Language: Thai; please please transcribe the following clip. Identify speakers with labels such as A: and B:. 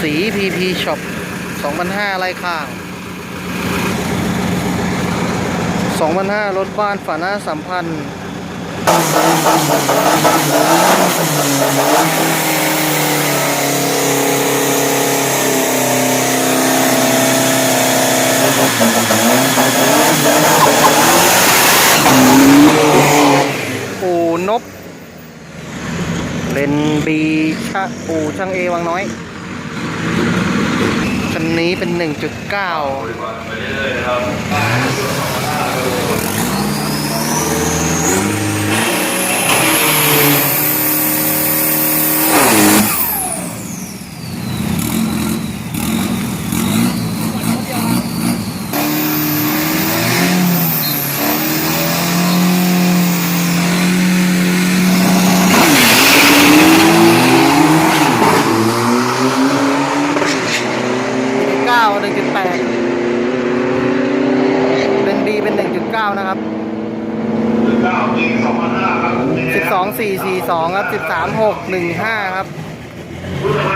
A: สี PP Shop 2,500ไร่ข้าง2,500รถบ้านฝาหน้าสัมพันธ์ปูนบเลนบีชะปูช่างเอวังน้อย คันนี้เป็น 1.9
B: ไปเรื่อยๆครับ
A: 1.9 1.8เลนบี เป็น1.9นะครับ
B: เก้าปีสองพันห้าครับ
A: 12442ครับ13615ครับ
B: พูดทำไมครับมาครับมาเป็น